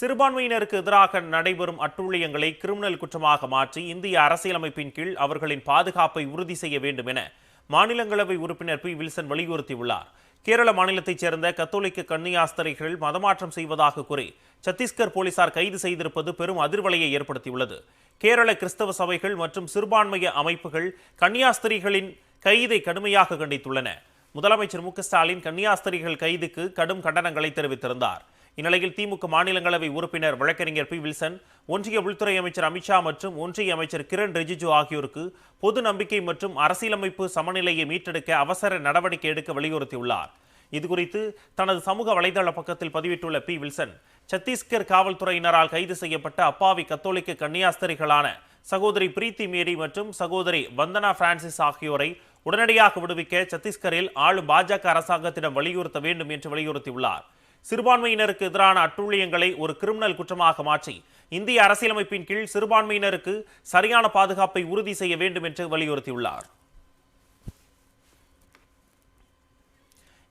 சிறுபான்மையினருக்கு எதிராக நடைபெறும் அட்டூழியங்களை கிரிமினல் குற்றமாக மாற்றி இந்திய அரசியலமைப்பின் கீழ் அவர்களின் பாதுகாப்பை உறுதி செய்ய வேண்டும் என மாநிலங்களவை உறுப்பினர் பி. வில்சன் வலியுறுத்தியுள்ளார். கேரள மாநிலத்தைச் சேர்ந்த கத்தோலிக்க கன்னியாஸ்திரிகள் மதமாற்றம் செய்வதாக கூறி சத்தீஸ்கர் போலீசார் கைது செய்திருப்பது பெரும் அதிர்வலையை ஏற்படுத்தியுள்ளது. கேரள கிறிஸ்தவ சபைகள் மற்றும் சிறுபான்மைய அமைப்புகள் கன்னியாஸ்திரிகளின் கைதை கடுமையாக கண்டித்துள்ளன. முதலமைச்சர் மு. ஸ்டாலின் கன்னியாஸ்திரிகள் கைதுக்கு கடும் கண்டனங்களை தெரிவித்திருந்தார். இந்நிலையில் திமுக மாநிலங்களவை உறுப்பினர் வழக்கறிஞர் பி. வில்சன் ஒன்றிய உள்துறை அமைச்சர் அமித்ஷா மற்றும் ஒன்றிய அமைச்சர் கிரண் ரிஜிஜு ஆகியோருக்கு பொது நம்பிக்கை மற்றும் அரசியலமைப்பு சமநிலையை மீட்டெடுக்க அவசர நடவடிக்கை எடுக்க வலியுறுத்தியுள்ளார். இதுகுறித்து தனது சமூக வலைதள பக்கத்தில் பதிவிட்டுள்ள பி. வில்சன் சத்தீஸ்கர் காவல்துறையினரால் கைது செய்யப்பட்ட அப்பாவி கத்தோலிக்க கன்னியாஸ்திரிகளான சகோதரி பிரீத்தி மேரி மற்றும் சகோதரி வந்தனா பிரான்சிஸ் ஆகியோரை உடனடியாக விடுவிக்க சத்தீஸ்கரில் ஆளும் பாஜக அரசாங்கத்திடம் வலியுறுத்த வேண்டும் என்று வலியுறுத்தியுள்ளார். சிறுபான்மையினருக்கு எதிரான அட்டூழியங்களை ஒரு கிரிமினல் குற்றமாக மாற்றி இந்திய அரசியலமைப்பின் கீழ் சிறுபான்மையினருக்கு சரியான பாதுகாப்பை உறுதி செய்ய வேண்டும் என்று வலியுறுத்தியுள்ளார்.